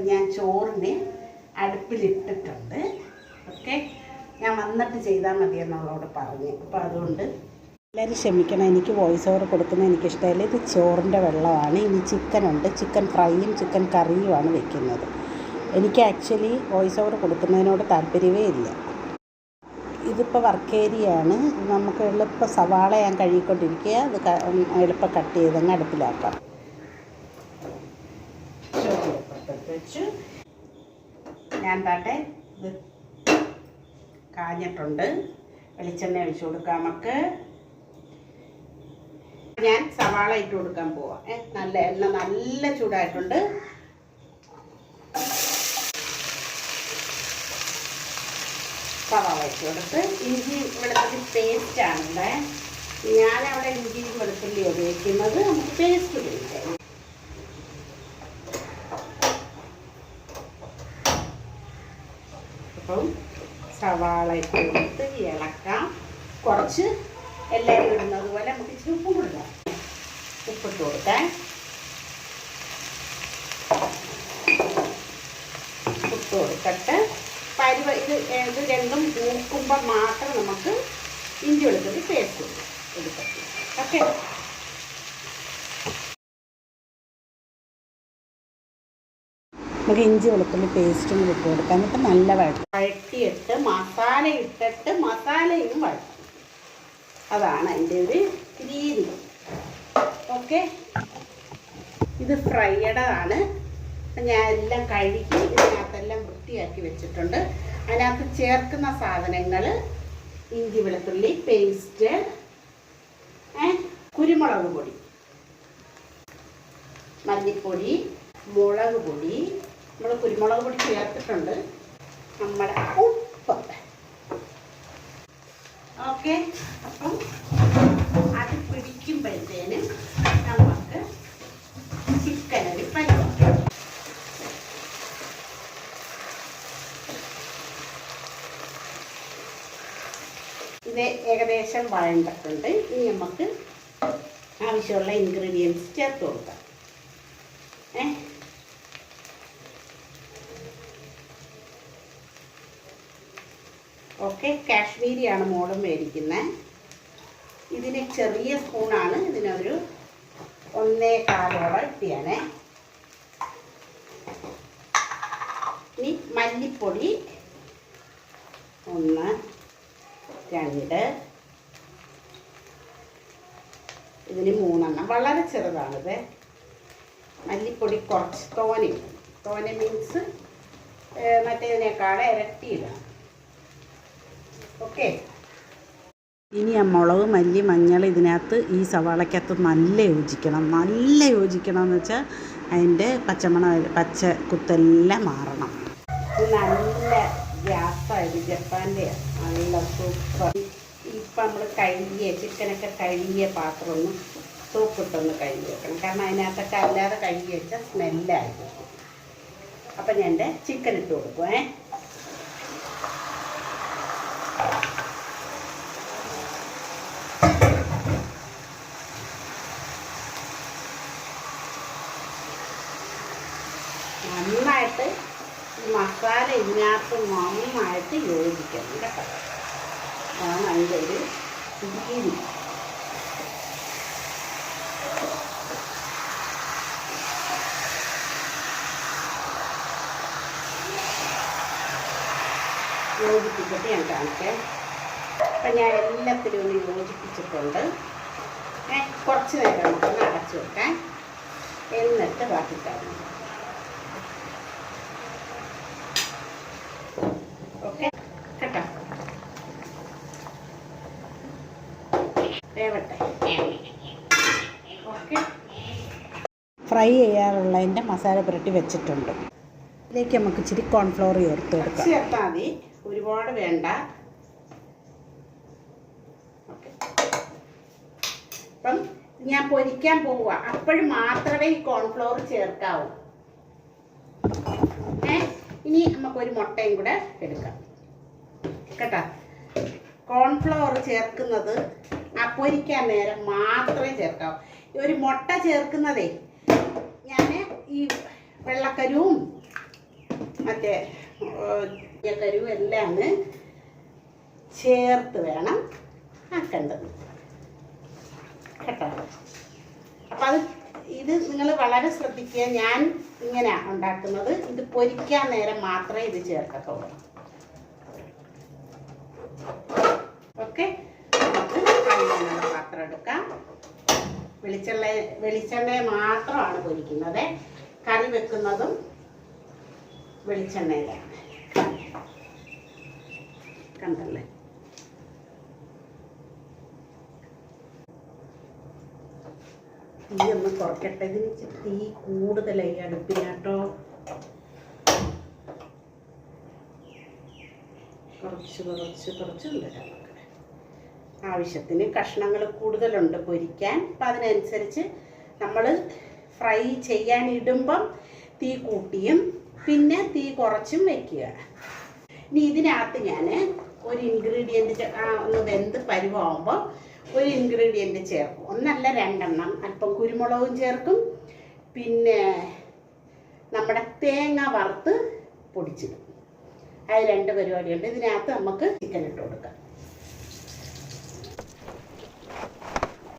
അപ്പം ഞാൻ ചോറിന് അടുപ്പിലിട്ടിട്ടുണ്ട്. ഓക്കെ? ഞാൻ വന്നിട്ട് ചെയ്താൽ മതി എന്നുള്ളതോട് പറഞ്ഞു. അപ്പോൾ അതുകൊണ്ട് എല്ലാവരും ക്ഷമിക്കണം. എനിക്ക് വോയിസ് ഓവർ കൊടുക്കുന്നത് എനിക്കിഷ്ടമല്ല. ഇത് ചോറിന്റെ വെള്ളമാണ്. ഇനി ചിക്കനുണ്ട്. ചിക്കൻ ഫ്രൈയും ചിക്കൻ കറിയുമാണ് വെക്കുന്നത്. എനിക്ക് ആക്ച്വലി വോയിസ് ഓവർ കൊടുക്കുന്നതിനോട് താല്പര്യമേ ഇല്ല. ഇതിപ്പോൾ വർക്ക് ഏരിയയാണ്. നമുക്ക് എളുപ്പം സവാള ഞാൻ കഴുകിക്കൊണ്ടിരിക്കുക. അത് എളുപ്പം കട്ട് ചെയ്തങ്ങ് അടുപ്പിലാക്കാം. അടുപ്പത്ത് വെച്ചു. ഞാൻ താട്ടെ ഇത് കാഞ്ഞിട്ടുണ്ട്. വെളിച്ചെണ്ണ ഒഴിച്ചു കൊടുക്കാം നമുക്ക്. ഞാൻ സവാള ഇട്ട് കൊടുക്കാൻ പോവാം. നല്ല എണ്ണ നല്ല ചൂടായിട്ടുണ്ട്. സവാള ഇട്ട് കൊടുത്ത് ഇഞ്ചി വെളുത്തുള്ളി പേസ്റ്റ് ആണ് ഞാനവിടെ ഇഞ്ചി വെളുത്തുള്ളി ഉപയോഗിക്കുന്നത്. നമുക്ക് പേസ്റ്റ് ഉപയോഗിക്കാം അപ്പം സവാള ഇട്ട് ഇളക്കാം. കുറച്ച് എല്ലാവരും ഇടുന്നത് പോലെ നമുക്ക് ഇച്ചിരി ഉപ്പും കൊടുക്കാം ഉപ്പിട്ട് കൊടുക്കാൻ ഉപ്പ് കൊടുത്തിട്ട് പരുവ ഇത് ഇത് രണ്ടും കൂക്കുമ്പോൾ മാത്രം നമുക്ക് ഇഞ്ചി വെളുത്തത് പേസ്റ്റ് എടുക്കാം ഓക്കെ നമുക്ക് ഇഞ്ചി വെളുത്തുള്ളി പേസ്റ്റും ഇട്ട് കൊടുക്കാം. എന്നിട്ട് നല്ല വഴക്കം വഴറ്റിയിട്ട് മസാല ഇട്ടിട്ട് മസാലയും വഴറ്റും. അതാണ് അതിന്റെ ഒരു രീതി. ഓക്കെ? ഇത് ഫ്രൈഡാണ്. ഞാൻ എല്ലാം കഴുകി ഇതിനകത്തെല്ലാം വൃത്തിയാക്കി വെച്ചിട്ടുണ്ട്. അതിനകത്ത് ചേർക്കുന്ന സാധനങ്ങൾ ഇഞ്ചി വെളുത്തുള്ളി പേസ്റ്റ് കുരുമുളക് പൊടി മല്ലിപ്പൊടി മുളക് പൊടി നമ്മൾ കുരുമുളക് പൊടി ചേർത്തിട്ടുണ്ട്. നമ്മുടെ ഉപ്പ്. ഓക്കെ. അപ്പം അത് പിടിക്കുമ്പോഴത്തേനും നമുക്ക് ചിക്കനൊരു പരിപാടി ഇത് ഏകദേശം വഴണ്ടിട്ടുണ്ട്. ഇനി നമുക്ക് ആവശ്യമുള്ള ഇൻഗ്രീഡിയൻസ് ചേർത്ത് കൊടുക്കാം. ഏ? ഓക്കെ കാശ്മീരിയാണ് മോളും മേടിക്കുന്നത് ഇതിന് ചെറിയ സ്പൂണാണ്. ഇതിനൊരു ഒന്നേ കാലോളം ഇട്ടിയാണേ. ഇനി മല്ലിപ്പൊടി ഒന്ന് രണ്ട്. ഇതിന് മൂന്നെണ്ണം. വളരെ ചെറുതാണിത്. മല്ലിപ്പൊടി കുറച്ച് തോനെ തോനെ മീൻസ് മറ്റേതിനേക്കാൾ ഇരട്ടിയിടാം. ഓക്കെ. ഇനി ആ മുളക് മല്ലി മഞ്ഞൾ ഇതിനകത്ത് ഈ സവാളയ്ക്കകത്ത് നല്ല യോജിക്കണം. നല്ല യോജിക്കണം എന്ന് വെച്ചാൽ അതിന്റെ പച്ചമണ പച്ച കുത്തെല്ലാം മാറണം. ഇത് നല്ല ഗ്യാസായത് ജപ്പാന്റെ നല്ല സൂപ്പർ. ഇപ്പം നമ്മൾ കഴുകിയ ചിക്കനൊക്കെ കഴുകിയ പാത്രം ഒന്ന് സോപ്പിട്ടൊന്ന് കഴുകി വെക്കണം. കാരണം അതിനകത്തൊക്കെ അല്ലാതെ കഴുകി വെച്ചാൽ സ്മെല്ലായിരിക്കും. അപ്പം ഞാൻ എന്റെ ചിക്കൻ ഇട്ട് കൊടുക്കുവേ. നന്നായിട്ട് ഈ മസാല ഇതിനകത്ത് നന്നായിട്ട് യോജിക്കണം കേട്ടോ. അതാണ് അതിന്റെ ഒരു രീതി. യോജിപ്പിച്ചിട്ട് ഞാൻ കാണിക്കാം. അപ്പം ഞാൻ എല്ലാത്തിലും ഒന്ന് യോജിപ്പിച്ചിട്ടുണ്ട്. കുറച്ച് നേരം നമുക്കൊന്ന് അടച്ചു വെക്കാം. എന്നിട്ട് ബാക്കി കാര്യം ഓക്കെ കേട്ടോ വേവട്ടെ ഓക്കെ ഫ്രൈ ചെയ്യാറുള്ളതിന്റെ മസാല പുരട്ടി വെച്ചിട്ടുണ്ട്. ഇതിലേക്ക് നമുക്ക് ഇച്ചിരി കോൺഫ്ലോർ ചേർത്ത് കൊടുക്കാം. ചേർത്താൽ മതി. ഒരുപാട് വേണ്ട. അപ്പം ഞാൻ പൊരിക്കാൻ പോവുക അപ്പോഴും മാത്രമേ ഈ കോൺഫ്ലോർ ചേർക്കാവൂ. ഇനി നമുക്കൊരു മുട്ടയും കൂടെ എടുക്കാം. കേട്ടോ? കോൺഫ്ലവർ ചേർക്കുന്നത് ആ പൊരിക്കാൻ നേരം മാത്രമേ ചേർക്കാവൂ. ഒരു മുട്ട ചേർക്കുന്നതേ ഈ വെള്ളക്കരുവും മറ്റേ കരുവും എല്ലാം ചേർത്ത് വേണം ആക്കേണ്ടത് കേട്ടോ? അപ്പം അത് ഇത് നിങ്ങൾ വളരെ ശ്രദ്ധിക്കുക. ഞാൻ ഇങ്ങനെയാണ് ഉണ്ടാക്കുന്നത്. ഇത് പൊരിക്കാൻ നേരം മാത്രമേ ഇത് ചേർക്കത്തുള്ളൂ. ഓക്കെ? പാത്രം എടുക്കാം. വെളിച്ചെണ്ണ വെളിച്ചെണ്ണയെ മാത്രമാണ് പൊരിക്കുന്നത്. കറി വെക്കുന്നതും വെളിച്ചെണ്ണയിലാണ്. കണ്ടല്ലേ? തീ ഒന്ന് കുറയ്ക്കട്ടെ ഇതിന് തീ കൂടുതലായി അടുപ്പിനാട്ടോ കുറച്ച് കുറച്ച് കുറച്ച് ആവശ്യത്തിന് കഷ്ണങ്ങൾ കൂടുതലുണ്ട് പൊരിക്കാൻ. അപ്പം അതിനനുസരിച്ച് നമ്മൾ ഫ്രൈ ചെയ്യാൻ ഇടുമ്പം തീ കൂട്ടിയും പിന്നെ തീ കുറച്ചും വെക്കുക. ഇനി ഇതിനകത്ത് ഞാൻ ഒരു ഇൻഗ്രീഡിയന്റ് ഒന്ന് വെന്ത് പരുവാകുമ്പോൾ ഒരു ഇൻഗ്രീഡിയന്റ് ചേർക്കും. ഒന്നല്ല രണ്ടെണ്ണം. അല്പം കുരുമുളകും ചേർക്കും. പിന്നെ നമ്മുടെ തേങ്ങ വറുത്ത് പൊടിച്ചിടും. അത് രണ്ട് പരിപാടിയുണ്ട്. ഇതിനകത്ത് നമുക്ക് ചിക്കൻ ഇട്ട് കൊടുക്കാം.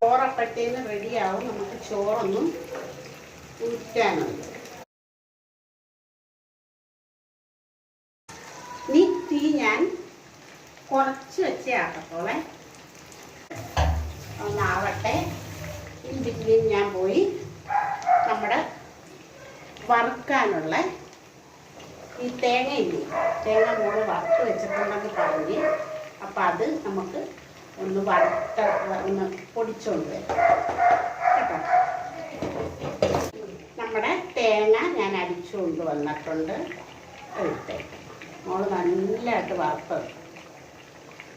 ചോറപ്പട്ടേന്ന് റെഡിയാവും നമുക്ക് ചോറൊന്നും ഊറ്റാനുണ്ട് ഇനി തീ ഞാൻ കുറച്ച് വെച്ച് ആക്കത്തോളെ ഒന്നാവട്ടെ. ഇൻ ഞാൻ പോയി നമ്മുടെ വറുക്കാനുള്ള ഈ തേങ്ങയില്ലേ തേങ്ങ മോൾ വറുത്ത് വെച്ചിട്ടുണ്ടെന്ന് പറഞ്ഞ് അപ്പം അത് നമുക്ക് ഒന്ന് വറുത്ത ഒന്ന് പൊടിച്ചുകൊണ്ട് വരാം. കേട്ടോ? തേങ്ങ ഞാൻ അടിച്ചുകൊണ്ട് വന്നിട്ടുണ്ട്. എടുത്തേക്ക് മോൾ നല്ലതായിട്ട് വറുത്തത്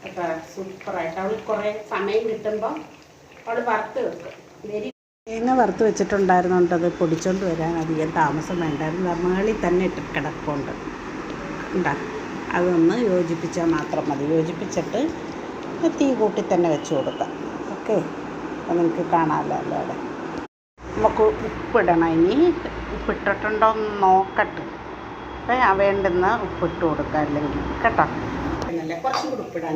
അപ്പം സൂപ്പറായിട്ട്. അവൾ കുറേ സമയം കിട്ടുമ്പോൾ അവൾ വറുത്ത് വെക്കും. വെരി തേങ്ങ വറുത്ത് വെച്ചിട്ടുണ്ടായിരുന്നുണ്ട് അത് പൊടിച്ചോണ്ട് വരാൻ അധികം താമസം വേണ്ടായിരുന്നു. മുകളിൽ തന്നെ ഇട്ട് കിടപ്പുണ്ട്. ഉണ്ടാ അതൊന്ന് യോജിപ്പിച്ചാൽ മാത്രം മതി. യോജിപ്പിച്ചിട്ട് തീ കൂട്ടി തന്നെ വെച്ച് കൊടുക്കാം. ഓക്കെ? അപ്പോൾ നിങ്ങൾക്ക് കാണാമല്ലോ അല്ലേ അവിടെ? നമുക്ക് ഉപ്പിടണം ഇനി. ഉപ്പിട്ടിട്ടുണ്ടോ എന്ന് നോക്കട്ടെ. അപ്പം വേണ്ടുന്ന ഉപ്പിട്ട് കൊടുക്കുക അല്ലെങ്കിൽ കേട്ടോ. എന്നല്ലേ കുറച്ചും കൂടി ഉപ്പിടാൻ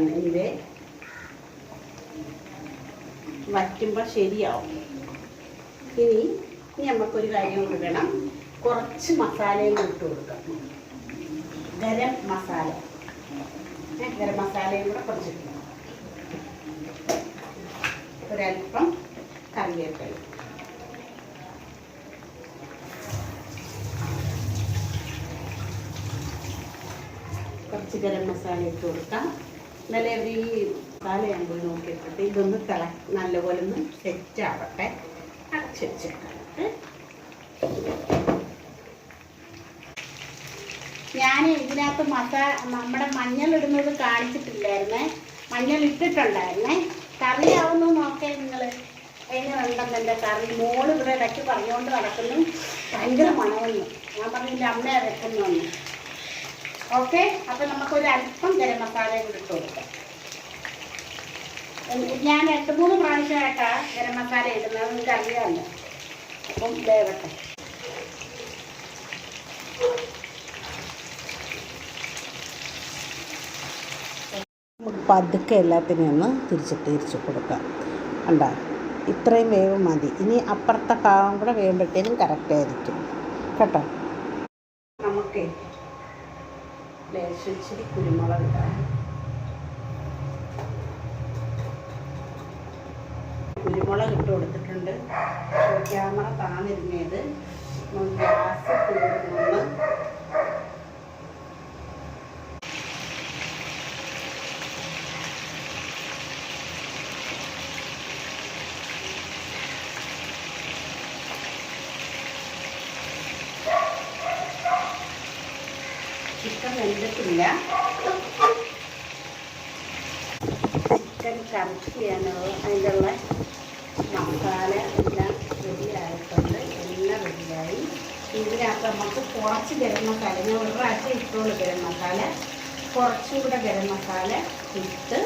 വയ്ക്കുമ്പോൾ ശരിയാവും. ഇനി ഇനി നമുക്കൊരു കാര്യം കൂടി വേണം കുറച്ച് മസാലയും ഇട്ട് കൊടുക്കാം. ഗരം മസാല. ഗരം മസാലയും കൂടെ കുറച്ചിട്ട് ഒരല്പം കറിവേപ്പില. കുറച്ച് ഗരം മസാല ഇട്ട് കൊടുക്കാം. എന്നാലേ അവർ ഈ മസാല പോയി നോക്കിയിട്ടിട്ട് ഇതൊന്ന് തിള നല്ലപോലെ ഒന്ന് സെറ്റ് ആവട്ടെ. ഞാൻ ഇതിനകത്ത് മസാല നമ്മുടെ മഞ്ഞൾ ഇടുന്നത് കാണിച്ചിട്ടില്ലായിരുന്നേ. മഞ്ഞൾ ഇട്ടിട്ടുണ്ടായിരുന്നേ. കറിയാവുന്നു നോക്കേ നിങ്ങൾ എങ്ങനെയുണ്ടെന്ന് എന്റെ കറി? മോൾ ഇവിടെ ഇടയ്ക്ക് പറഞ്ഞുകൊണ്ട് നടക്കുന്നു. ഭയങ്കര മണമെന്ന്. ഞാൻ പറഞ്ഞില്ല അമ്മയെ വെക്കുന്നു ഓക്കെ? അപ്പം നമുക്കൊരു അല്പം ഗരം മസാല കൂടി ഇട്ട് കൊടുക്കാം. ഞാൻ രണ്ട് മൂന്ന് പ്രാവശ്യമായിട്ടാ ഗരം മസാല ഇടുന്നത്. നിങ്ങൾക്ക് അറിയാമല്ലോ. അപ്പം വേവട്ടെ. നമുക്ക് പതുക്കെ എല്ലാത്തിനും ഒന്ന് തിരിച്ചിട്ട് തിരിച്ച് കൊടുക്കാം. കണ്ട? ഇത്രയും വേവ് മതി. ഇനി അപ്പുറത്തെ കാവും കൂടെ വേവുമ്പോഴത്തേനും കറക്റ്റായിരിക്കും കേട്ടോ? നമുക്ക് ലേശം ഇച്ചിരി കുരുമുളക് ഇടാം. കുരുമുളക് ഇട്ട് കൊടുത്തിട്ടുണ്ട്. ക്യാമറ താന്നിരുന്നത്. ഗ്യാസ് തീർന്നു ചിക്കൻ വെന്തിട്ടില്ല. ചിക്കൻ കറക്റ്റ് ചെയ്യാനോ അതിന്റെ മസാല എല്ലാം റെഡിയായിട്ടുണ്ട് എല്ലാം റെഡിയായി ഇതിനകത്ത് നമുക്ക് കുറച്ച് ഗരം മസാല ഞാൻ ഒരു പ്രാവശ്യം ഇട്ടുള്ളൂ ഗരം മസാല. കുറച്ചും കൂടെ ഗരം മസാല ഇട്ട്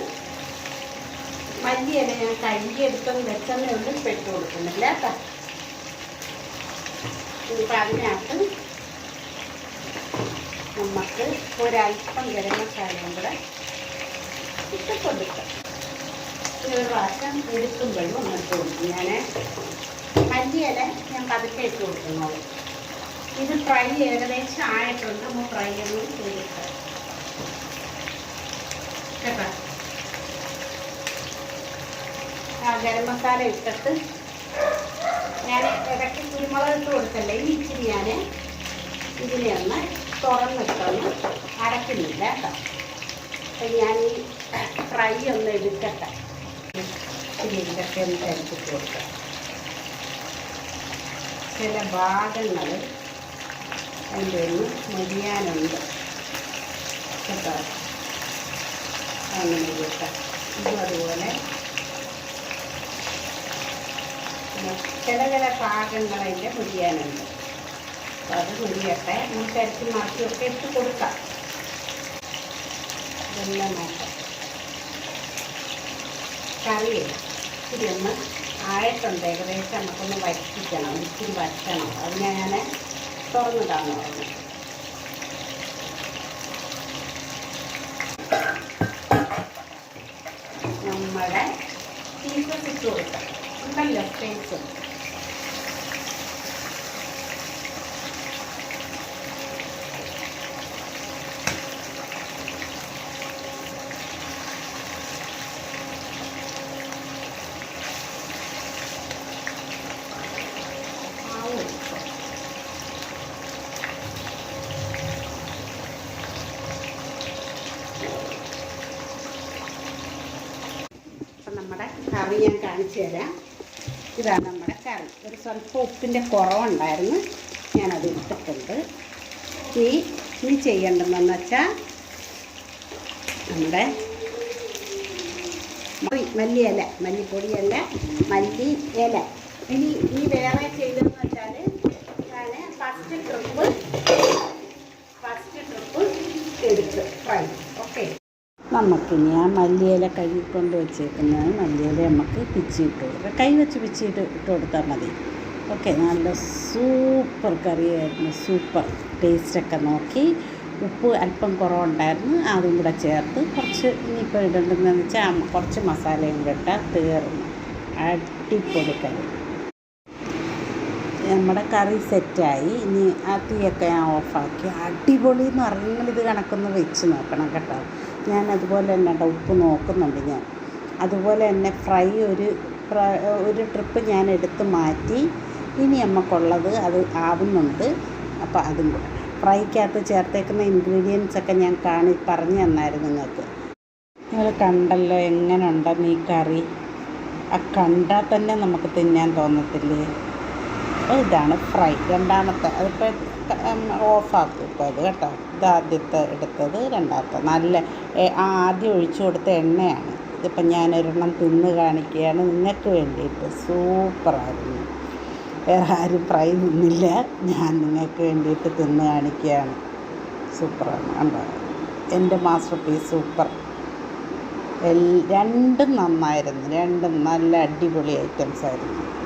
മല്ലിയില ഞാൻ കഴുകിയെടുത്തത് വെച്ചെന്നേ ഉള്ളൂ പെട്ട് കൊടുക്കുന്നില്ല കേട്ടോ. ഇപ്പം അതിനകത്ത് നമുക്ക് ഒരല്പം ഗരം മസാലയും കൂടെ ഇട്ട് കൊടുക്കാം ഒരു പ്രാവശ്യം എടുക്കുമ്പോഴും ഒന്ന് ഇട്ട് കൊടുക്കും. ഞാൻ മല്ലിയില ഞാൻ പതുക്കെ ഇട്ട് കൊടുക്കുന്നോളൂ. ഇത് ഫ്രൈ ഏകദേശം ആയിട്ടുണ്ട്. നമ്മൾ ഫ്രൈ ഒന്നും ചെയ്തിട്ട് കേട്ടോ? ആ ഗരം മസാല ഇട്ടിട്ട് ഞാൻ ഇടയ്ക്ക് കുരുമുളക് ഇട്ട് കൊടുത്തല്ലേ ഇനി ഇച്ചിരി ഞാൻ ഇതിനെ ഒന്ന് തുറന്നിട്ടൊന്ന് അടക്കുന്നില്ല കേട്ടോ. അപ്പം ഞാൻ ഈ ഫ്രൈ ഒന്ന് എടുക്കട്ടെ. ഇതൊക്കെ ഒന്ന് എടുത്തിട്ട് കൊടുക്കാം. ചില ഭാഗങ്ങൾ എന്റെ ഒന്ന് മുരിയാനുണ്ട്. കേട്ടോ. അങ്ങനെ കിട്ടാം ഇതും അതുപോലെ. ചില ചില ഭാഗങ്ങളതിന്റെ മുരിയാനുണ്ട്. അപ്പോൾ അത് കുടിയട്ടെ. നമുക്ക് അരച്ച് മാറ്റിയൊക്കെ ഇട്ട് കൊടുക്കാം. ഇതെല്ലാം നോക്കാം. കറി ഇച്ചിരി ഒന്ന് ആയിട്ടുണ്ട്. ഏകദേശം നമുക്കൊന്ന് വറ്റിക്കണം. ഇച്ചിരി വറ്റണം. അതിനെ ഞാൻ തുറന്നിടാന്ന് പറഞ്ഞു. നമ്മുടെ പീസസ് ഇട്ട് കൊടുക്കാം. ഉണ്ടല്ലോ സ്പേസ് അപ്പം നമ്മുടെ കറി ഞാൻ കാണിച്ചു തരാം. ഇതാണ് നമ്മുടെ കറി. ഒരു സ്വല്പം ഉപ്പിന്റെ കുറവുണ്ടായിരുന്നു. ഞാനത് ഇട്ടിട്ടുണ്ട് ഈ ഇനി ചെയ്യേണ്ടതെന്ന് വെച്ചാൽ നമ്മുടെ മല്ലി മല്ലിയില മല്ലിപ്പൊടിയല്ല മല്ലി ഇല. ഇനി ഇനി വേറെ ചെയ്തതെന്ന് വെച്ചാൽ ഞാൻ ഫസ്റ്റ് ട്രിപ്പ് ഫസ്റ്റ് ട്രിപ്പ് എടുത്ത് ഫ്രൈ ഓക്കെ നമുക്കിനി ആ മല്ലിയില കൈ കൊണ്ട് വെച്ചേക്കുന്നത് മല്ലിയില നമുക്ക് പിച്ചിട്ട് കൊടുക്കാം. കൈ വെച്ച് പിച്ചിട്ട് ഇട്ട് കൊടുത്താൽ മതി. ഓക്കെ നല്ല സൂപ്പർ കറിയായിരുന്നു. സൂപ്പർ. ടേസ്റ്റൊക്കെ നോക്കി. ഉപ്പ് അല്പം കുറവുണ്ടായിരുന്നു. അതും കൂടെ ചേർത്ത് കുറച്ച് ഇനിയിപ്പോൾ ഇടേണ്ടതെന്ന് വെച്ചാൽ കുറച്ച് മസാലയും കൂടെ ഇട്ടാൽ തീർന്നു. അടിപ്പൊടി കറി. നമ്മുടെ കറി സെറ്റായി. ഇനി ആ തീയൊക്കെ ഞാൻ ഓഫാക്കി. അടിപൊളി എന്ന് പറഞ്ഞാൽ ഇത് കണക്കൊന്ന് വെച്ച് നോക്കണം കേട്ടോ. ഞാൻ അതുപോലെ തന്നെ കേട്ടോ ഉപ്പ് നോക്കുന്നുണ്ട് ഞാൻ. അതുപോലെ തന്നെ ഫ്രൈ ഒരു ഒരു ട്രിപ്പ് ഞാൻ എടുത്ത് മാറ്റി ഇനി നമുക്കുള്ളത് അത് ആവുന്നുണ്ട്. അപ്പോൾ അതും കൂടെ. ഫ്രൈക്കകത്ത് ചേർത്തേക്കുന്ന ഇൻഗ്രീഡിയൻസ് ഒക്കെ ഞാൻ കാണി പറഞ്ഞു തന്നായിരുന്നു നിങ്ങൾക്ക്. നിങ്ങൾ കണ്ടല്ലോ എങ്ങനെ ഉണ്ടെന്ന് ഈ കറി? ആ കണ്ടാൽ തന്നെ നമുക്ക് തിന്നാൻ തോന്നത്തില്ലേ? അപ്പോൾ ഇതാണ് ഫ്രൈ. രണ്ടാമത്തെ അതിപ്പോൾ ഓഫാക്കും ഇപ്പോൾ അത് കേട്ടോ. ഇത് ആദ്യത്തെ എടുത്തത് രണ്ടാമത്തെ. നല്ല ആദ്യം ഒഴിച്ചു കൊടുത്ത എണ്ണയാണ്. ഇതിപ്പം ഞാൻ ഒരെണ്ണം തിന്ന് കാണിക്കുകയാണ്. നിങ്ങൾക്ക് വേണ്ടിയിട്ട് സൂപ്പറായിരുന്നു. വേറെ ആരും ഫ്രൈ നിന്നില്ല. ഞാൻ നിങ്ങൾക്ക് വേണ്ടിയിട്ട് തിന്ന് കാണിക്കുകയാണ്. സൂപ്പറാണ്. കണ്ടോ? എന്റെ മാസ്റ്റർ പീസ് സൂപ്പർ എൽ രണ്ടും നന്നായിരുന്നു. രണ്ടും നല്ല അടിപൊളി ഐറ്റംസ് ആയിരുന്നു.